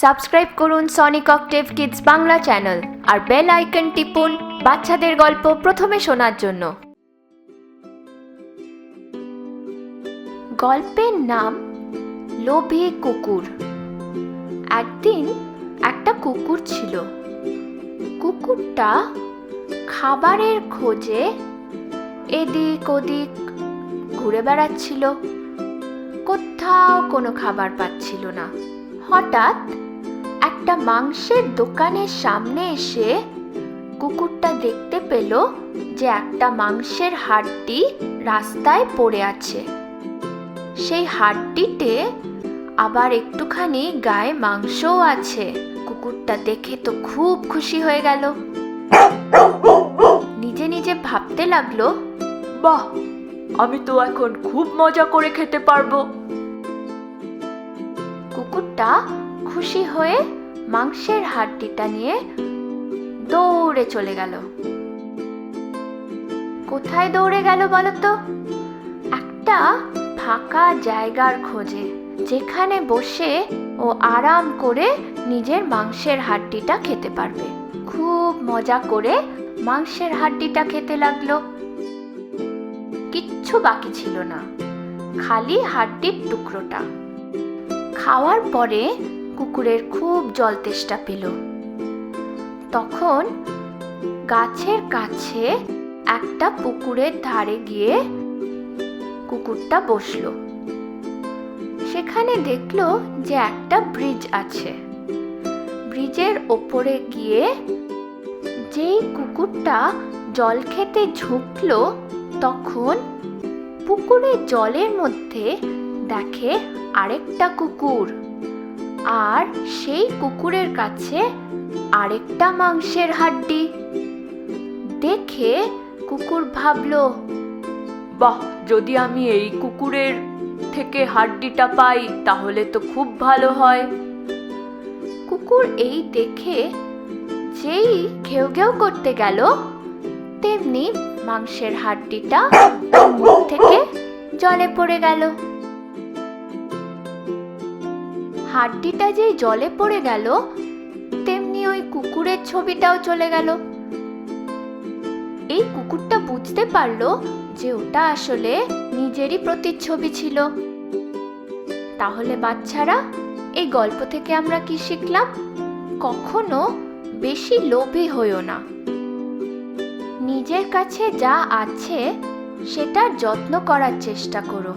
Subscribe করুন Sonic Octave kids Bangla channel আর bell icon টিপুন বাচ্চাদের গল্প প্রথমে শোনার জন্য। গল্পের নাম লোভী কুকুর। একদিন একটা কুকুর ছিল। কুকুরটা খাবারের খোঁজে এদিক ওদিক ঘুরে বেড়াচ্ছিল। কোথাও কোনো খাবার পাচ্ছিল না। হঠাৎ একটা মাংসের দোকানের সামনে এসে কুকুরটা দেখতে পেল যে একটা মাংসের হাড্ডি রাস্তায় পড়ে আছে। সেই হাড্ডিতে আবার একটুখানি গায়ে মাংসও আছে। কুকুরটা দেখে তো খুব খুশি হয়ে গেল। নিজে নিজে ভাবতে লাগল, বাহ, আমি তো এখন খুব মজা করে খেতে পারব। কুকুরটা খুশি হয়ে মাংসের হাড্ডিটা নিয়ে দৌড়ে চলে গেল। কোথায় দৌড়ে গেল বলো তো একটা ফাঁকা জায়গার খোঁজে, যেখানে বসে ও আরাম করে নিজের মাংসের হাড্ডিটা খেতে পারবে। খুব মজা করে মাংসের হাড্ডিটা খেতে লাগল। কিচ্ছু বাকি ছিল না, খালি হাড্ডির টুকরোটা। খাওয়ার পরে কুকুরের খুব জল তেষ্টা পেল। তখন গাছের কাছে একটা পুকুরের ধারে গিয়ে কুকুরটা বসল। সেখানে দেখল যে একটা ব্রিজ আছে। ব্রিজের ওপরে গিয়ে যেই কুকুরটা জল খেতে ঝুঁকলো, তখন পুকুরের জলের মধ্যে দেখে আরেকটা কুকুর। আর সেই কুকুরের কাছে আরেকটা মাংসের হাড্ডি। দেখে কুকুর ভাবল, বাহ, যদি আমি এই কুকুরের থেকে হাড্ডিটা পাই, তাহলে তো খুব ভালো হয়। কুকুর এই দেখে যেই ঘেউ ঘেউ করতে গেল, তেমনি মাংসের হাড্ডিটা থেকে জলে পড়ে গেল। হাড্ডিটা যেই জলে পড়ে গেল, তেমনি ওই কুকুরের ছবিটাও চলে গেল। এই কুকুরটা বুঝতে পারল যে ওটা আসলে নিজেরই প্রতিচ্ছবি ছিল। তাহলে বাচ্চারা, এই গল্প থেকে আমরা কি শিখলাম? কখনো বেশি লোভী হইও না। নিজের কাছে যা আছে, সেটার যত্ন করার চেষ্টা করো।